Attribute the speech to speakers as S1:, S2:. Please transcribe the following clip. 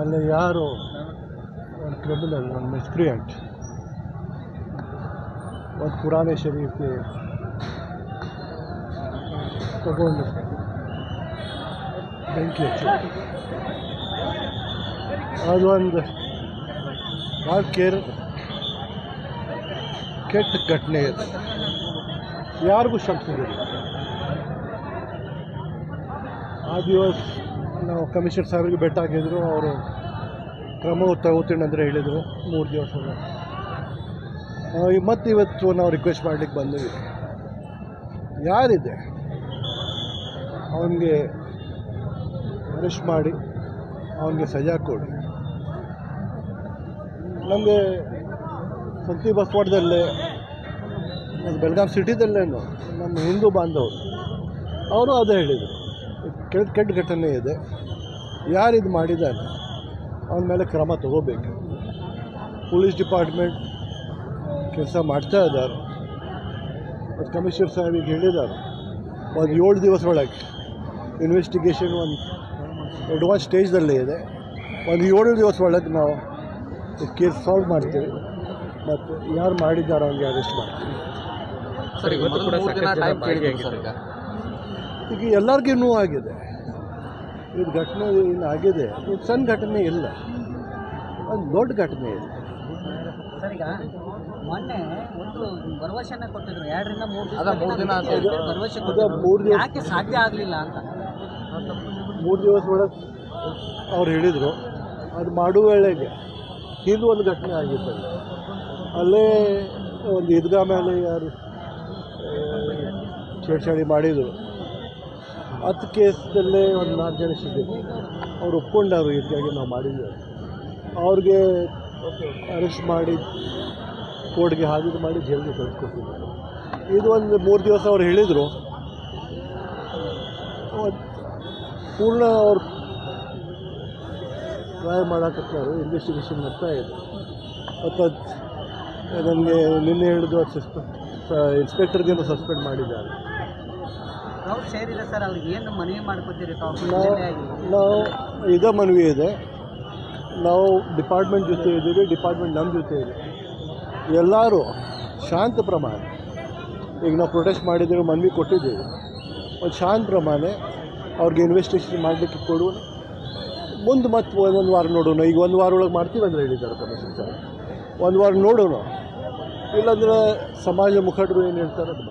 S1: ಅಲ್ಲಿ ಯಾರು ಒಂದು ಕ್ರಿಮಿನಲ್ ಒಂದು ಮಿಸ್ಕ್ರಿಯಂಟ್ ಒಂದು ಪುರಾಣೆ ಶರೀಫ್ಗೆ ತಗೊಂಡು ಬೆಂಕಿ ಹಚ್ಚಿ ಅದು ಒಂದು ಭಾಳ ಕೇರ್ ಕೆಟ್ಟ ಘಟನೆ ಇದೆ ಯಾರಿಗೂ ಕ್ಷಮಿಸಿದ್ರು ಆ ದಿವಸ ನಾವು ಕಮಿಷನರ್ ಸಾಹೇಬ್ರಿಗೆ ಭೇಟಿ ಆಗಿದ್ರು, ಅವರು ಕ್ರಮ ತಗೋತೀನಿ ಅಂದರೆ ಹೇಳಿದರು, ಮೂರು ದಿವಸ ಮತ್ತು ಇವತ್ತು ನಾವು ರಿಕ್ವೆಸ್ಟ್ ಮಾಡಲಿಕ್ಕೆ ಬಂದಿವಿ. ಯಾರಿದೆ? ಅವನಿಗೆ ಅರೆಸ್ಟ್ ಮಾಡಿ, ಅವನಿಗೆ ಸಜಾ ಕೊಡಿ. ನಮಗೆ ಸಂತಿ ಬಸ್ವಾಡದಲ್ಲೇ ನಮ್ಮ ಬೆಳಗಾಂ ಸಿಟಿದಲ್ಲೇನು ನಮ್ಮ ಹಿಂದೂ ಬಾಂಧವರು, ಅವರು ಅದೇ ಹೇಳಿದರು. ಕೆಟ್ಟ ಕೆಟ್ಟ ಘಟನೆ ಇದೆ. ಯಾರು ಇದು ಮಾಡಿದ್ದಾರೆ ಅವನ ಮೇಲೆ ಕ್ರಮ ತಗೋಬೇಕು. ಪೊಲೀಸ್ ಡಿಪಾರ್ಟ್ಮೆಂಟ್ ಕೆಲಸ ಮಾಡ್ತಾ ಇದ್ದಾರೆ. ಮತ್ತು ಕಮಿಷನರ್ ಸಾಹೇಬಿಗೆ ಹೇಳಿದ್ದಾರೆ. ಒಂದು ಏಳು ದಿವಸ ಒಳಗೆ ಇನ್ವೆಸ್ಟಿಗೇಷನ್ ಒಂದು ಅಡ್ವಾನ್ಸ್ ಸ್ಟೇಜ್ದಲ್ಲೇ ಇದೆ. ಒಂದು ಏಳು ದಿವಸ ಒಳಗೆ ನಾವು ಕೇಸ್ ಸಾಲ್ವ್ ಮಾಡ್ತೀವಿ. ಮತ್ತು ಯಾರು ಮಾಡಿದ್ದಾರೆ ಅವ್ನಿಗೆ ಅರೆಸ್ಟ್ ಮಾಡ್ತೀವಿ.
S2: ಸರ್ ಕೂಡ.
S3: ಸರ್ ಈಗ
S1: ಎಲ್ಲರಿಗೂ ನೋವು ಆಗಿದೆ ಇದು ಘಟನೆ ಏನು ಆಗಿದೆ. ಇದು ಸಣ್ಣ ಘಟನೆ ಇಲ್ಲ. ಒಂದು ದೊಡ್ಡ ಘಟನೆ ಇದೆ.
S4: ಸರ್ ಈಗ ಮೊನ್ನೆ ಒಂದು ಭರವಸೆನ ಕೊಟ್ಟಿದ್ರು. ಎರಡರಿಂದ ಮೂರು
S3: ಅದ ಮೂರ್ ದಿನ.
S4: ಭರವಸೆ
S1: ಮೂರು
S4: ಯಾಕೆ ಸಾಧ್ಯ ಆಗಲಿಲ್ಲ ಅಂತ?
S1: ಮೂರು ದಿವಸ ಒಳಗೆ ಅವ್ರು ಹೇಳಿದರು ಅದು ಮಾಡುವ ವೇಳೆಗೆ ಇದು ಒಂದು ಘಟನೆ ಆಗಿತ್ತು ಅಲ್ಲೇ. ಒಂದು ಈದ್ಗಾ ಮೇಲೆ ಯಾರು ಛೇಡ್ಛಾಡಿ ಮಾಡಿದರು. ಹತ್ತು ಕೇಸಲ್ಲೇ ಒಂದು ನಾಲ್ಕು ಜನ ಸಿಕ್ಕಿದ್ರು ಅವ್ರು ಒಪ್ಕೊಂಡವ್ರು ಇದಕ್ಕಾಗಿ ನಾವು ಮಾಡಿದ್ದೇವೆ ಅವ್ರಿಗೆ ಅರೆಸ್ಟ್ ಮಾಡಿ ಕೋರ್ಟ್ಗೆ ಹಾಜರು ಮಾಡಿ ಜೈಲಿಗೆ ಕಳಿಸ್ಕೊಡ್ತೀವಿ ಇದು ಒಂದು ಮೂರು ದಿವಸ ಅವ್ರು ಹೇಳಿದರು. ಪೂರ್ಣ ಅವ್ರು ಟ್ರೈ ಮಾಡಕತ್ತಾರೆ ಇನ್ವೆಸ್ಟಿಗೇಷನ್ ಮಾಡ್ತಾ ಇದೆ ಮತ್ತು ನನಗೆ ನಿನ್ನೆ ಹೇಳಿದ್ರು ಸಸ್ಪೆಂಡ್ ಇನ್ಸ್ಪೆಕ್ಟರ್ಗೇನು ಸಸ್ಪೆಂಡ್ ಮಾಡಿದ್ದಾರೆ.
S4: ಅವ್ರು ಸೇರಿಲ್ಲ ಸರ್ ಅವ್ರಿಗೆ ಏನು ಮನವಿ ಮಾಡ್ಕೊತೀರಿ
S1: ನಾವು? ನಾವು ಇದೇ ಮನವಿ ಇದೆ. ನಾವು ಡಿಪಾರ್ಟ್ಮೆಂಟ್ ಜೊತೆ ಇದ್ದೀವಿ ಡಿಪಾರ್ಟ್ಮೆಂಟ್ ನಮ್ಮ ಜೊತೆ ಇದೆ. ಎಲ್ಲರೂ ಶಾಂತ ಪ್ರಮಾಣ. ಈಗ ನಾವು ಪ್ರೊಟೆಸ್ಟ್ ಮಾಡಿದ್ದೀವಿ ಮನವಿ ಕೊಟ್ಟಿದ್ದೀವಿ. ಒಂದು ಶಾಂತ ಪ್ರಮಾಣ ಅವ್ರಿಗೆ ಇನ್ವೆಸ್ಟಿಗೇಷನ್ ಮಾಡಲಿಕ್ಕೆ ಕೊಡು. ಮುಂದೆ ಮತ್ತೆ ಒಂದೊಂದು ವಾರ ನೋಡೋಣ. ಈಗ ಒಂದು ವಾರ ಒಳಗೆ ಮಾಡ್ತೀವಿ ಅಂದರೆ ಹೇಳಿದ್ದಾರೆ ಕಮಿಷನ್ ಸರ್. ಒಂದು ವಾರ ನೋಡೋಣ. ಇಲ್ಲಾಂದರೆ ಸಮಾಜ ಮುಖಂಡರು ಏನು ಹೇಳ್ತಾರೆ ಅದು